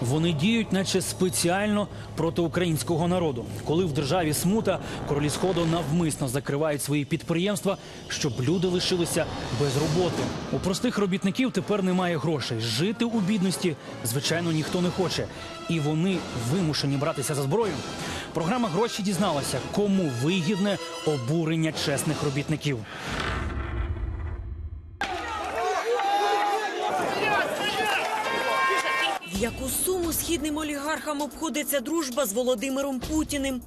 Вони діють, наче спеціально проти українського народу. Коли в державі смута, королі сходу навмисно закривають свої підприємства, щоб люди лишилися без роботи. У простих робітників тепер немає грошей. Жити у бідності, звичайно, ніхто не хоче, і вони вимушені братися за зброю. Програма гроші дізналася, кому вигідне обурення чесних робітників. яку суму східним олігархам обходиться дружба з Володимиром Путіним?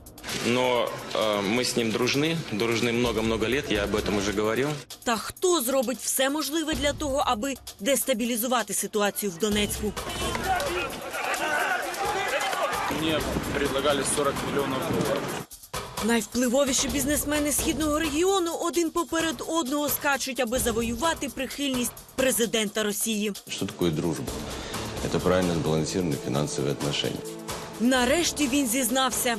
Но э, мы с ним дружны, дружны много-много лет, я об этом уже говорил. Та хто зробить все можливе для того, аби дестабілізувати ситуацію в Донецьку? Мне предлагали 40 миллионов долларов. Найвпливовіші бізнесмени східного регіону один поперед одного скачуть, аби завоювати прихильність президента Росії. Что такое дружба? Это правильно сбалансированные финансовые отношения. Нарешті він зізнався.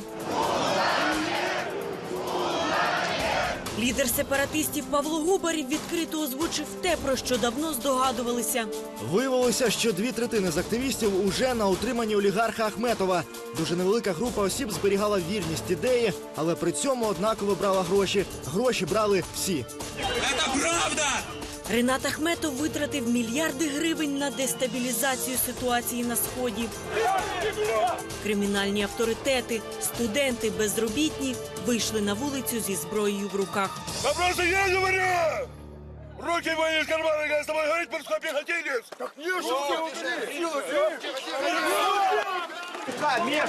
Лідер сепаратистів Павло Губарів відкрито озвучив те, про що давно здогадувалися. Виявилося, що дві третини з активістів уже на утриманні олігарха Ахметова. Дуже невелика група осіб зберігала вірність ідеї, але при цьому однаково брала гроші. Гроші брали всі. Ренат Ахметов витратив мільярди гривень на дестабілізацію ситуації на сході. Кримінальні авторитети, студенти, безробітні вийшли на вулицю зі зброєю в руках. Говорю! Руки мои из кармана, когда с тобой говорить, морской пехотинец! Так не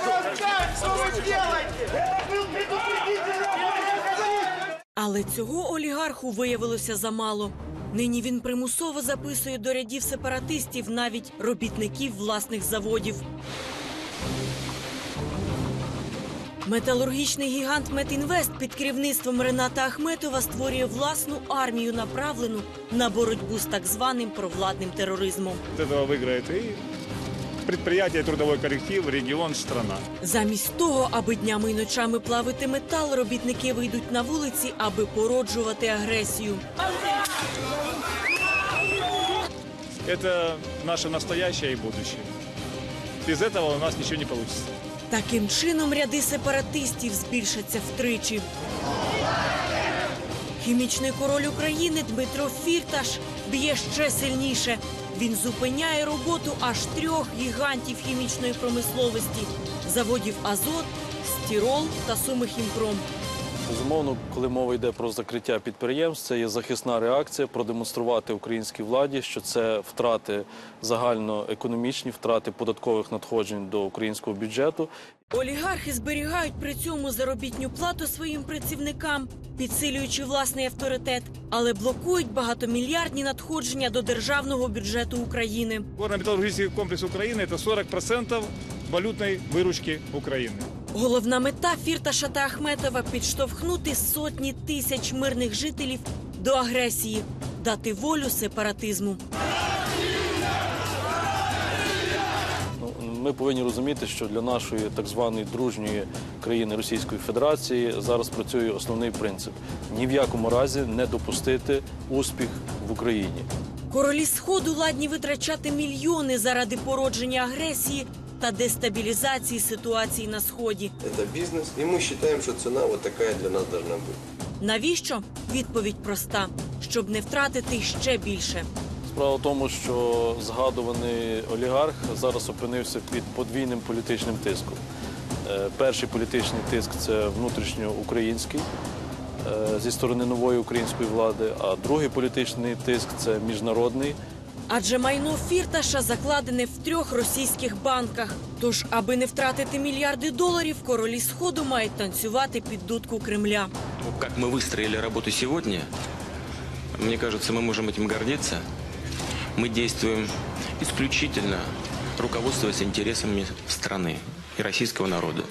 Але цього олігарху виявилося замало. Нині він примусово записує до рядів сепаратистів навіть робітників власних заводів. Металургічний гігант Метінвест під керівництвом Рената Ахметова створює власну армію, направлену на боротьбу з так званим провладним тероризмом. От этого выиграет и предприятие, трудовой коллектив, регион, страна. Замість того, аби днями й ночами плавити метал, робітники вийдуть на вулиці, аби породжувати агресію. Это наше настоящее и будущее. Без этого у нас ничего не получится. Таким чином ряди сепаратистів збільшаться втричі. Хімічний король України Дмитро Фірташ б'є ще сильніше. Він зупиняє роботу аж трьох гігантів хімічної промисловості заводів Азот, Стірол та Сумихімпром. Безумовно, коли мова йде про закриття підприємств, це є захисна реакція продемонструвати українській владі, що це втрати загальноекономічні, втрати податкових надходжень до українського бюджету. Олігархи зберігають при цьому заробітню плату своїм працівникам, підсилюючи власний авторитет, але блокують багатомільярдні надходження до державного бюджету України. Горно-металлургический комплекс Украины – это 40% валютной выручки Украины. Головна мета Фірташа та Ахметова підштовхнути сотні тисяч мирних жителів до агресії, дати волю сепаратизму. Ну, ми повинні розуміти, що для нашої так званої дружньої країни Російської Федерації зараз працює основний принцип: ні в якому разі не допустити успіх в Україні. Королі сходу ладні витрачати мільйони заради породження агресії та дестабілізації ситуації на сході. Это бизнес, и мы считаем, что цена вот такая для нас должна быть. Навіщо? Відповідь проста: щоб не втратити ще більше. Справа в тому, що згадуваний олігарх зараз опинився під подвійним політичним тиском. Е, Перший політичний тиск це внутрішньоукраїнський е, зі сторони нової української влади, а другий політичний тиск це міжнародний. Адже майно Фірташа закладене в трьох російських банках. Тож, аби не втратити мільярди доларів, королі сходу мають танцювати під дудку Кремля. Ну, Как мы выстроили работу сегодня, мне кажется, мы можем этим гордиться. Мы действуем исключительно руководствуясь интересами страны и российского народа.